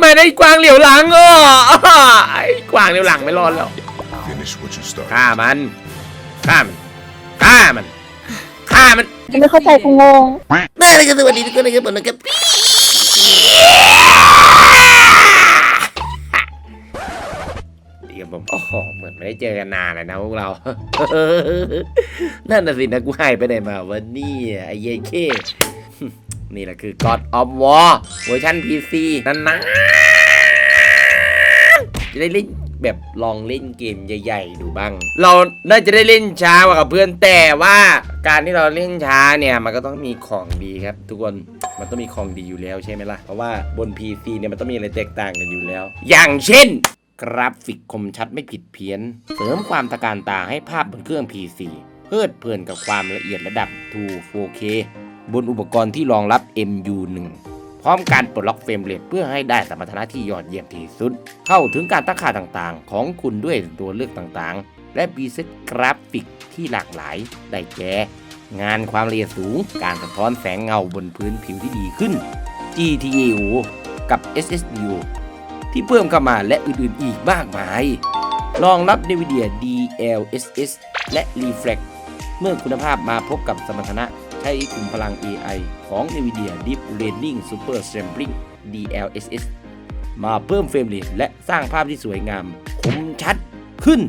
ไม่ได้กวางเหลียวหลังเออไอ้กวางเหลียวหลังไม่รอดแล้ว Finish what you started. ฆ่ามันฆ่ามันฆ่ามันฆ่ามันกูไม่เข้าใจกูงงได้เลยครับสวัสดีทุกคนนะครับผมนะครับดีครับผมโอ้โหเหมือนไม่ได้เจอกันนานเลยนะพวกเรา นั่นน่ะสินะกูหายไปไหนมาวันนี้ไอ้เยเค นี่แหละคือ God of War เวอร์ชัน PC นั่นนะจะได้เล่นแบบลองเล่นเกมใหญ่ ๆ ดูบ้าง เราน่าจะได้เล่นช้ากว่ากับเพื่อนแต่ว่าการที่เราเล่นช้าเนี่ยมันก็ต้องมีของดีครับ ทุกคนมันต้องมีของดีอยู่แล้วใช่ไหมล่ะ เพราะว่าบน PC เนี่ยมันต้องมีอะไรแตกต่างกันอยู่แล้ว อย่างเช่น กราฟิกคมชัดไม่ผิดเพี้ยน เสริมความตะการตาให้ภาพบนเครื่อง PC เพลิดเพลินกับความละเอียดระดับ 2 4K บนอุปกรณ์ที่รองรับ MU1 พร้อมการปลดล็อกเฟรมเรทเพื่อให้ได้สมรรถนะที่ยอดเยี่ยมที่สุด เข้าถึงการตั้งค่าต่างๆ ของคุณด้วยตัวเลือกต่างๆ และปีเซตกราฟิกที่หลากหลายได้แก่งานความละเอียดสูง การสะท้อนแสงเงาบนพื้นผิวที่ดีขึ้น GTAO กับ SSDO ที่เพิ่มเข้ามาและอื่นๆอีกมากมาย รองรับ NVIDIA DLSS และ Reflex เมื่อคุณภาพมาพบกับสมรรถนะใช้กลุ่มพลัง AI ของ NVIDIA Deep Learning Super Sampling DLSS มาเพิ่มเฟรมเรทและสร้างภาพที่สวยงาม คมชัดขึ้น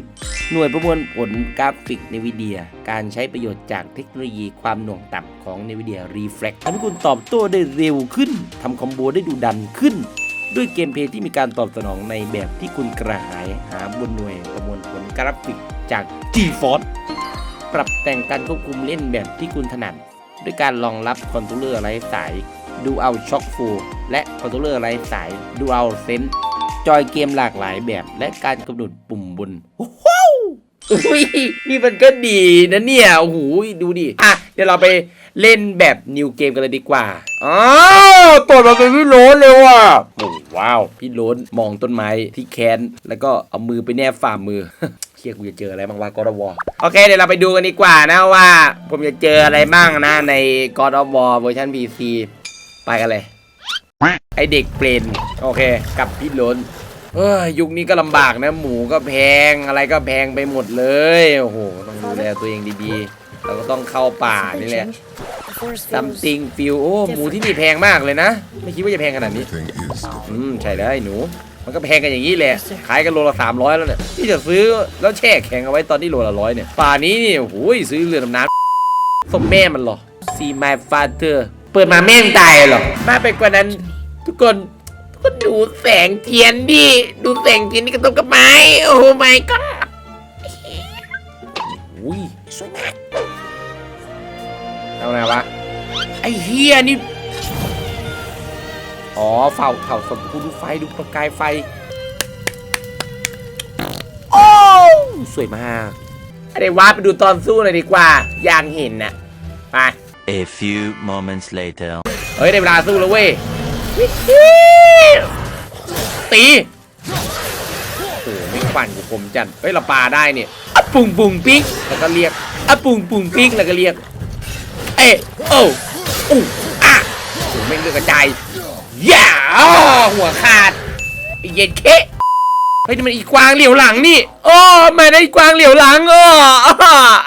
หน่วยประมวลผลกราฟิก NVIDIA การใช้ประโยชน์จากเทคโนโลยีความหน่วงต่ำของ NVIDIA Reflex ทำให้คุณตอบโต้ได้เร็วขึ้นทำคอมโบได้ดูดันขึ้น ด้วยเกมเพลย์ที่มีการตอบสนองในแบบที่คุณกระหายหาบนหน่วยประมวลผลกราฟิกจาก GeForce ปรับแต่งการควบคุมเล่นแบบที่คุณถนัด ด้วยการรองรับคอนโทรลเลอร์ไร้สาย Dual Shock 4และคอนโทรลเลอร์ไร้สาย Dual Sense จอยเกมหลากหลายแบบ และการกำหนดปุ่มบนโอ้โหนี่มันก็ดีนะเนี่ยโอ้โหดูดิอะเดี๋ยวเราไปเล่นแบบนิวเกมกันเลยดีกว่าอ๋อตดมาเป็นพี่โรนเลยว่ะโอ้ว้าว พี่โรนมองต้นไม้ที่แคนแล้วก็เอามือไปแนบฝ่ามือ เชี่ยกูจะเจออะไรบ้างวะ God of War โอเคเดี๋ยวเราไปดูกันดีกว่านะว่า ผมจะเจออะไรบ้างนะใน God of War เวอร์ชัน PC ไปกันเลย ไอเด็กเปลนโอเค กับพี่โรนเอ้ยยุคนี้ก็ลำบากนะ หมูก็แพงอะไรก็แพงไปหมดเลยโอ้โหต้องดูแลตัวเองดีๆ เราก็ต้องเข้าป่านี่แหละซัมติงฟิวโอ้หมูที่นี่แพงมากเลยนะ ไม่คิดว่าจะแพงขนาดนี้ Everything is อืมใช่แล้วไอ้หนู มันก็แพงกันอย่างนี้แหละขายกันโลละสามร้อยแล้วเนี่ยที่จะซื้อแล้วแช่แข็งเอาไว้ตอนที่โลละร้อยเนี่ย ป่านี้นี่โอ้โหซื้อเรือดำน้ำสมแม่มันเหรอ See my father เปิดมาแม่งตายเหรอ มากไปกว่านั้น ทุกคนทุกคนดูแสงเทียนดิ ดูแสงเทียนนี่กระตุกกระไม้ โอ้ my god อุ้ยสวยมากเอาไงวะ ไอ้เฮียนี่ อ๋อเฝ้าเฝ้าสมคุณดูไฟดูประกายไฟ โอ้สวยมากไอ้ว้าร์ปไปดูตอนสู้หน่อยดีกว่า อยากเห็นน่ะ ไป A few moments later. เฮ้ย ได้เวลาสู้แล้วเว้ย ตีโอ้โหไม่ฟันกูคมจันเฮ้ยเราปาได้เนี่ยอะปุงปุงปิ๊กแล้วก็เรียกอะปุงปุงปิ๊กแล้วก็เรียก เอ้โอ้อู้อะโอ้โหแม่งเลือดกระจาย ย่าอ้อหัวขาดไอ้เย็นเคะเฮ้ยนี่มันอีกวางเหลียวหลังนี่โอ้ไม่ได้กวางเหลียวหลังเออ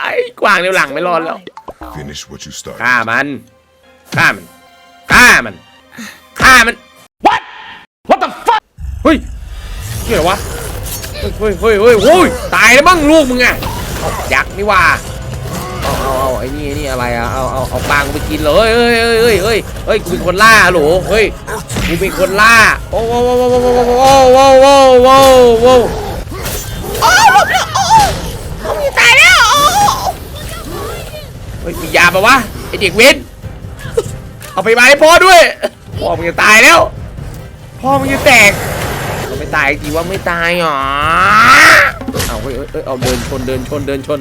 ไอ้กวางเหลียวหลังไม่รอดแล้ว finish what you started. ฆ่ามัน ฆ่ามัน ฆ่ามัน ฆ่ามัน what what the fuck เฮ้ยเกี่ยววะ เฮ้ยเฮ้ยเฮ้ยเฮ้ยตายแล้วมั้งลูกมึงอะเอายักษ์นี่ว่าเอาเอาเอาไอ้นี่ไอ้นี่อะไรอะเอาเอาเอาปลากูไปกินเลยเฮ้ยเฮ้ยเฮ้ยเฮ้ยเฮ้ยกูเป็นคนล่าฮัลโหลเฮ้ย กูเป็นคนล่าโอ้โหโอ้โหโอ้โหโอ้โหโอ้โหโอ้โหโอ้โหโอ้หลบแล้วโอ้ผมจะตายแล้วโอ้เฮ้ยมียาปะวะไอเด็กเว้นเอาไปมาให้พ่อด้วยพ่อมึงจะตายแล้วพ่อมึงจะแตกเราไม่ตายจริงว่าไม่ตายหรอเอาเฮ้ยเฮ้ยเฮ้ยเอาเดินชนเดินชนเดินชน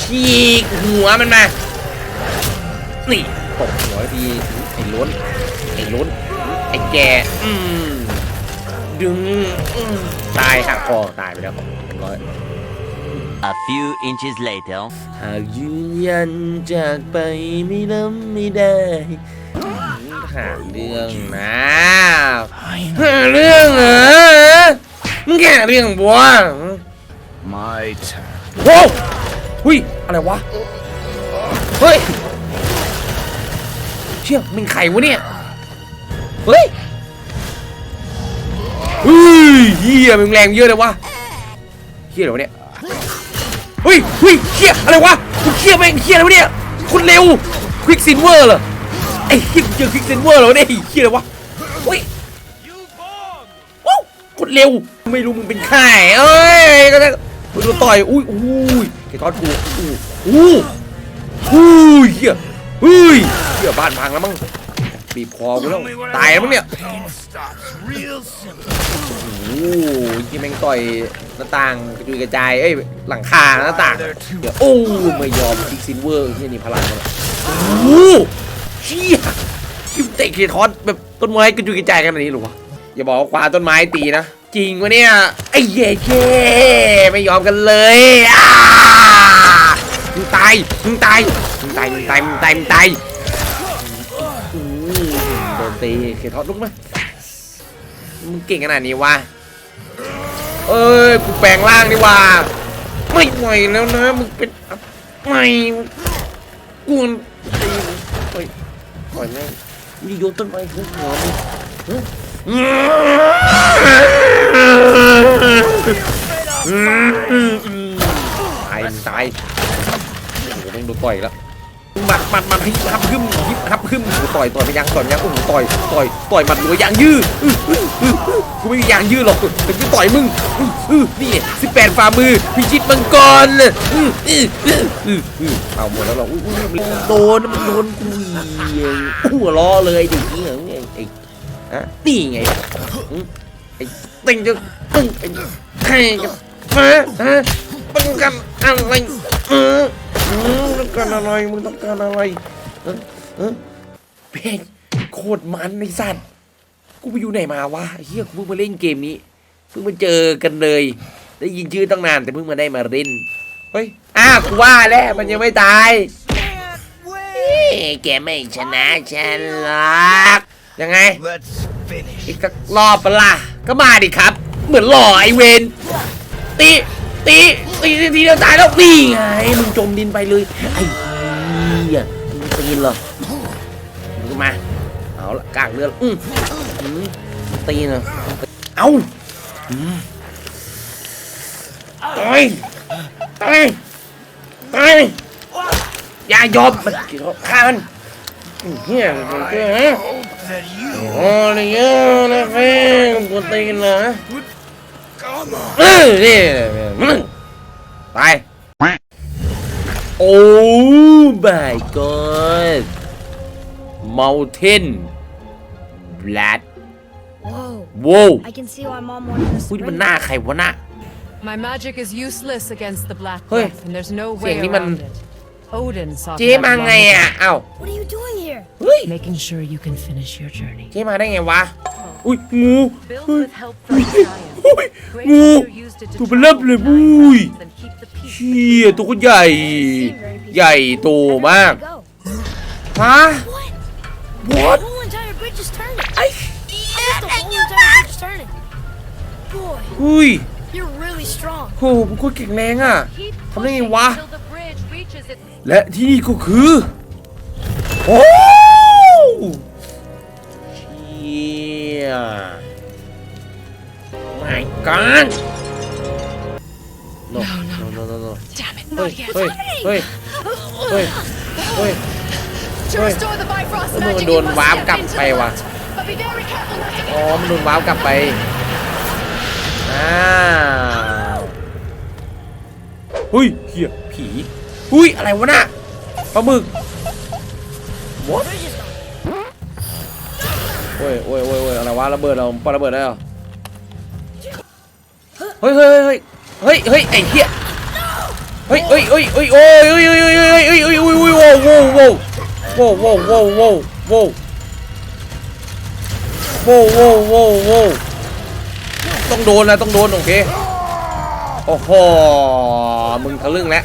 ฉีกหัวมันมานี่ ตบหัวทีไอ้ล้นไอ้ล้นไอ้แกอืมดึงอืมตายหักคอตายไปแล้วเรียบร้อย A few inches later. หากยืนยันจากไปไม่ล้มไม่ได้หาเรื่องนะหาเรื่องเหรอมึงแค่เรื่องบัว My turn. โว้วหุยอะไรวะ เฮ้ย เชี่ยมึงใครวะเนี่ย เฮ้ยเฮ้ยเฮียมึงแรงเยอะเลยวะเฮียอะไรวะเนี่ยเฮ้ยเฮ้ยเฮียอะไรวะกูเฮียแม่งเฮียอะไรวะเนี่ยคนเร็วควิกซินเวอร์เหรอไอ้เฮียเจอควิกซินเวอร์เหรอเนี่ยไอ้เฮียอะไรวะเฮ้ยว้าวคนเร็วไม่รู้มึงเป็นใครเอ้ยก็ได้มึงโดนต่อยอุ้ยอุ้ยไอ้ก้อนกูอู้อู้อู้ยเฮีย เฮ้ยเฮียบ้านพังแล้วมั้งบีบคอกูแล้วตายแล้วมั้งเนี่ยโอ้ยที่แม่งต่อยหน้าต่างกระจุยกระจายเอ้ยหลังคาหน้าต่างเดี๋ยวโอ้ไม่ยอมพิกซินเวอร์ที่นี่พลังมันโอ้เชี่ยคิวเตะเคทอสแบบต้นไม้กระจุยกระจายขนาดนี้หรอวะอย่าบอกว่าคว้าต้นไม้ตีนะ จริงวะเนี่ยไอ้เย่เย่ไม่ยอมกันเลยอ้ามึงตายมึงตาย ตายมึงตายมึงตายมึงตายอืมโดนตีเคทอสลุกไหมมึงเก่งขนาดนี้วะเอ้ยกูแปลงร่างดีกว่า ไม่ไหวแล้วนะมึงเป็นไม่กูตีปล่อยปล่อยแม่งมึงโยนต้นไม้ขึ้นหัวมึงฮะตายมึงตายโอ้โหแม่งโดนต่อยแล้ว หมัดหมัดหมัดฮิปฮับขึ้นฮิปฮับขึ้นต่อยต่อยไปยังต่อยยังโอ้โหต่อยต่อยต่อยหมัดหัวยางยืดอื้ออืออืออื้อกูไม่มียางยืดหรอกแต่กูต่อยมึงนี่สิบแปดฝ่ามือพิชิตมังกรอืออืออืออือเอาหมดแล้วหรอโดนมันโดนกูเองหัวล้อเลยด็กนี่เหรอไงไอ้ฮะนี่ไงไอ้ติงจะตึ้งไอ้ใครกันมาฮะต้องการอะไรเออ ต้องการอะไรมึงต้องการอะไรเออเออเพลงโคตรมันไอสัตว์กูไปอยู่ไหนมาวะเฮียกูเพิ่งมาเล่นเกมนี้เพิ่งมาเจอกันเลย ได้ยินชื่อตั้งนานแต่เพิ่งมาได้มาเล่นเฮ้ยอ้าวกูว่าแล้วมันยังไม่ตายเอ้ยแกไม่ชนะฉันหรอกยังไงอีกสักรอบปะล่ะก็มาดิครับ เหมือนหล่อไอเวนตีตี ตีตีทีเดียวตายแล้วนี่ไงมึงจมดินไปเลยไอ้เหี้ยมึงตีนเหรอมึงมาเอาละกลางเรืออืมตีนเหรอเอาตายตายตายอย่ายอมมันฆ่ามันเฮียมันเกิดฮะโอ้ยเยอะนะเฟ้กวนตีนเหรออเออนี่ยมึง ตายโอ้ my god mountain blood Whoa. โว้ว I can see why mom wanted us อุ้ย to มัน bring หน้าใครวะน่ะ My magic is useless against the Black Hey, Breath, and there's no เสีย way งนี้มัน around it. Odin saw เจ๊มาไงอ่ะเอ้า What are you doing here? เฮ้ย making sure you can finish your journey. เจ๊มาได้ไงวะ อุ้ยงู Built เฮ้ย with help from giants. อุ้ย Great งู Wither used it to ตัวเป็นเริ่มเลย travel อุ้ย nine realms and keep the peace เชี่ยตัวก็ใหญ่ ใหญ่โตมาก Go. ฮะ What? What? The whole entire bridge is turning. ไอ้ How is the whole entire bridge is turning? Boy, อุ้ย you're really strong. โหมึงโคตรแข็งแรงอะ Keep ทำได้ไง pushing วะ until the bridge reaches its และที่นี่ก็คือ โอ้ my god no no no no no Damn it, เฮ้ย not yet. เฮ้ยเฮ้ยเฮ้ยเฮ้ย To Hey. restore the Bifrost Ano, magic, doon, you must wap step kap into pa, the wa. light. But be very careful not to get อ๋อมันโดนว้าวกลับไปอ้าวเฮ้ยเฮียผีอุ้ยอะไรวะน่ะปลาหมึก what โอ้ยโอ้ยโอ้ยโอ้ยอะไรวะระเบิดเราปาระเบิดได้เหรอเฮ้ยเฮ้ยเฮ้ยเฮ้ยเฮ้ยไอ้เหี้ยเฮ้ยเฮ้ยเฮ้ยเฮ้ยโอ้ยเฮ้ยเฮ้ยเฮ้ยเฮ้ยเฮ้ยเฮ้ยเฮ้ยเฮ้ยโว้วโว้วโว้วโว้วโว้วโว้วโว้วโว้วโว้วโว้วโว้วโว้วต้องโดนนะต้องโดนโอเคโอ้โหมึงทะลึ่งแล้ว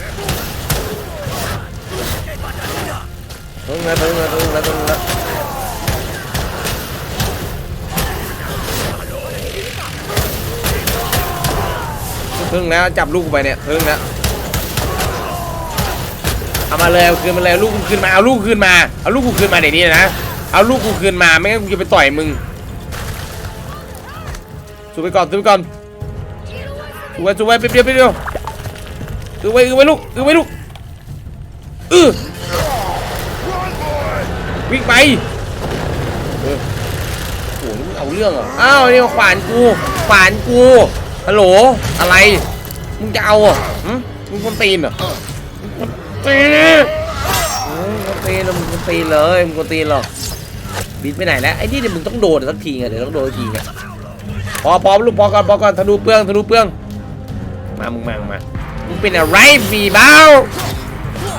ทะลึ่งแล้วทะลึ่งแล้วทะลึ่งแล้วทะลึ่งแล้ว พึ่งแล้วจับลูกไปเนี่ยพึ่งแล้วเอามาเลยเอาคืนมาเลยลูกกูคืนมาเอาลูกคืนมาเอาลูกกูคืนมาเดี๋ยวนี้นะเอาลูกกูคืนมาไม่งั้นกูจะไปต่อยมึงสู้ไปก่อนสู้ไปก่อนสู้ไว้สู้ไว้ไปเดียวไปเดียวอือไว้อือไว้ลูกอือไว้ลูกเออวิ่งไปเออโอ้โหเอาเรื่องเหรออ้าวนี่ขวานกูขวานกู ฮัลโหล อะไร มึงจะเอาอหึมึงคนตีนเหรอมึงคนตีนคนตีนมึงคนตีนเลยมึงคนตีนเหรอบิดไปไหนแล้วไอ้นี่เดี๋ยวมึงต้องโดนสักทีไงเดี๋ยวต้องโดนสักทีไงพอพอลูกพอก่อนพอก่อนธนูเปลืองธนูเปลืองมามึงมามึงมามึงเป็นอะไรมีเบ้า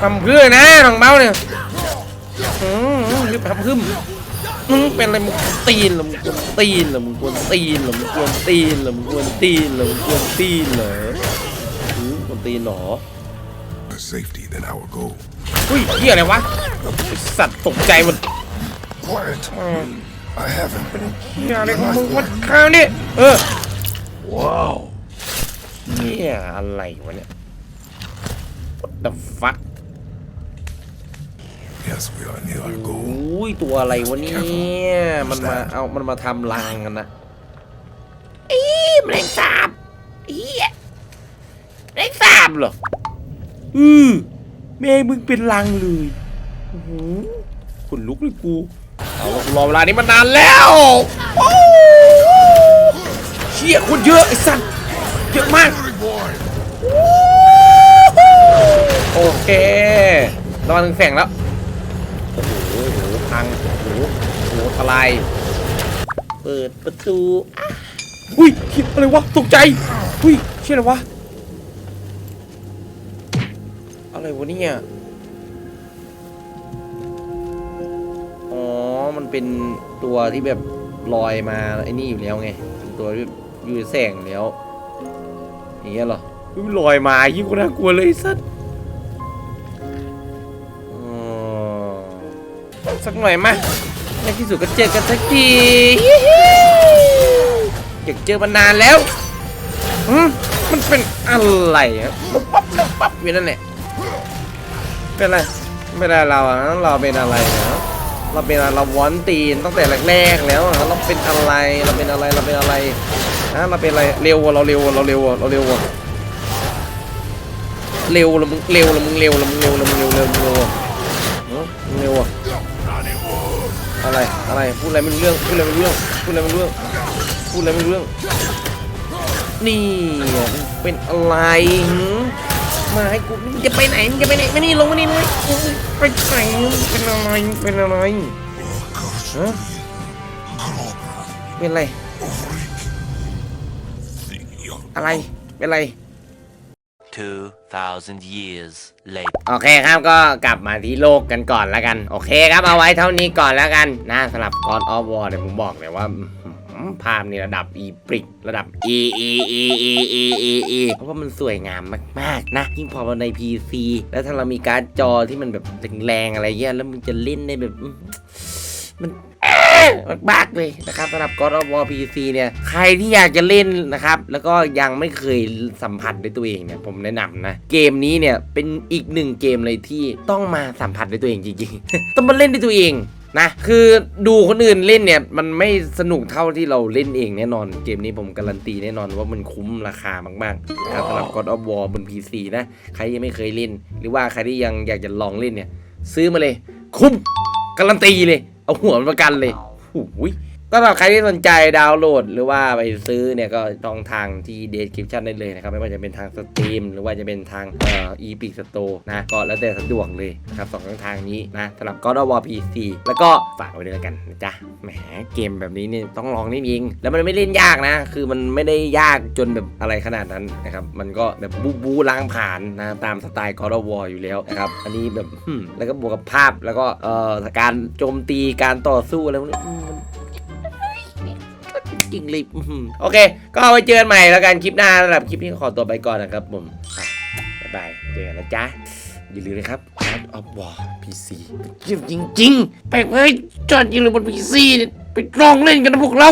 ทำเพื่อนะน้องเบ้าเนี่ยอืมรีบทำพึ่ม มึงเป็นอะไรมึงกวนตีนเหรอมึงกวนตีนเหรอมึงกวนตีนเหรอมึงกวนตีนเหรอมึงกวนตีนเหรอมึงกวนตีนเหรออืมกวนตีนเหรอ Safety than our goal. อุ้ยเฮียอะไรวะไอ้สัตว์ตกใจหมด Quiet. I haven't been. เฮียอะไรของมึงวัดข้าวนี่เออว้าวเฮียอะไรวะเนี่ย What the fuck Yes, we are near our โอ goal. ้ยตัวอะไรวะเนี่ยมันมาเอามันมาทำรังกันนะอีแมลงสาบเฮียแมลงสาบเหรออือแม่งมึงเป็นรังเลยโอ้โหขนลุกเลยกูเอาละกูรอเวลานี้มานานแล้วโอ้เชี่ยคนเยอะไอ้สัตว์เยอะมากโอเคระวังถึงแสงแล้วโอ้โหโอ้โห พังโอ้โหโอ้โหทลาย เปิดประตูอะอุ้ยเหี้ยอะไรวะตกใจอุ้ยเชี่ยอะไรวะ อะไรวะเนี่ย อ๋อ มันเป็นตัวที่แบบลอยมาไอ้นี่อยู่แล้วไงเป็นตัวที่อยู่ในแสงอยู่แล้วอย่างเงี้ยเหรออุ๊ยลอยมายิ่งกว่าน่ากลัวเลยไอ้สัสอ๋ สักหน่อยมาในที่สุดก็เจอกันสักทีฮิฮิอยากเจอมานานแล้วหืมมันเป็นอะไรครับปุ๊บปั๊บปุ๊บปั๊บอยู่นั่นแหละเป็นอะไรไม่ได้เราอะเราเป็นอะไรนะเราเป็นอะไรเราวอนตีนตั้งแต่แรกๆแล้วอะเราเป็นอะไรเราเป็นอะไรเราเป็นอะไรนะเราเป็นอะไรเร็วกว่าเราเร็วกว่าเราเร็วกว่าเราเร็วกว่าเร็วละมึงเร็วละมึงเร็วละมึงเร็วละมึงเร็วเร็วมึงเร็ว อะไรอะไรพูดอะไรไม่รู้เรื่องพูดอะไรไม่รู้เรื่องพูดอะไรไม่รู้เรื่องพูดอะไรไม่รู้เรื่อง นี่เป็นอะไรหือมาให้กูมึงจะไปไหนมึงจะไปไหนมานี่ลงมานี่เลยไปไหนมึงเป็นอะไรมึงเป็นอะไรฮะเป็นอะไร อะไรเป็นอะไร 2,000 years later. โอเคครับก็กลับมาที่โลกกันก่อนแล้วกัน โอเคครับเอาไว้เท่านี้ก่อนแล้วกันนะสำหรับ God of War เนี่ยผมบอกเลยว่าภาพนี่ระดับ e ปริกระดับ e e e e e e e เพราะว่ามันสวยงามมากๆนะ ยิ่งพอมาใน PC แล้วถ้าเรามีการ์ดจอที่มันแบบแรงๆอะไรเงี้ยแล้วมึงจะเล่นได้แบบมัน มากๆเลยนะครับสำหรับ God of War PC เนี่ยใครที่อยากจะเล่นนะครับ แล้วก็ยังไม่เคยสัมผัสด้วยตัวเองเนี่ยผมแนะนำนะ เกมนี้เนี่ยเป็นอีกหนึ่งเกมเลยที่ต้องมาสัมผัสด้วยตัวเองจริงๆ ต้องมาเล่นด้วยตัวเองนะคือดูคนอื่นเล่นเนี่ยมันไม่สนุกเท่าที่เราเล่นเองแน่นอน เกมนี้ผมการันตีแน่นอนว่ามันคุ้มราคามากๆนะครับสำหรับ God of War บน PC นะใครยังไม่เคยเล่น หรือว่าใครที่ยังอยากจะลองเล่นเนี่ย ซื้อมาเลย คุ้มการันตีเลย เอาหัวมันประกันเลย หูย ก็สำหรับใครที่สนใจดาวน์โหลด หรือว่าไปซื้อเนี่ยก็ช่องทางที่ description ได้เลยนะครับไม่ว่าจะเป็นทางสตรีมหรือว่าจะเป็นทางเอ่อ epic store นะก็แล้วแต่สะดวกเลยนะครับสองช่องทางนี้นะสำหรับ God of War PC แล้วก็ฝากไว้ด้วยแล้วกันนะจ๊ะแหมเกมแบบนี้เนี่ยต้องลองเล่นเองแล้วมันไม่เล่นยากนะ คือมันไม่ได้ยากจนแบบอะไรขนาดนั้นนะครับมันก็แบบบูบูล้างผ่านนะตามสไตล์ God of War อยู่แล้วนะครับอันนี้แบบแล้วก็บวกกับภาพแล้วก็เอ่อการโจมตีการต่อสู้อะไรพวกนี้ กิ้งเลยอื้อหือโอเค ก็เอาไว้เจอกันใหม่แล้วกันคลิปหน้าสำหรับคลิปนี้ขอตัวไปก่อนนะครับผมบ๊ายบายเจอกันนะจ๊ะอย่าลืมนะครับ God of War PC เกมจริงๆแปลกเลยจอดยิงเลยบน PC เนี่ยไปลองเล่นกันนะพวกเรา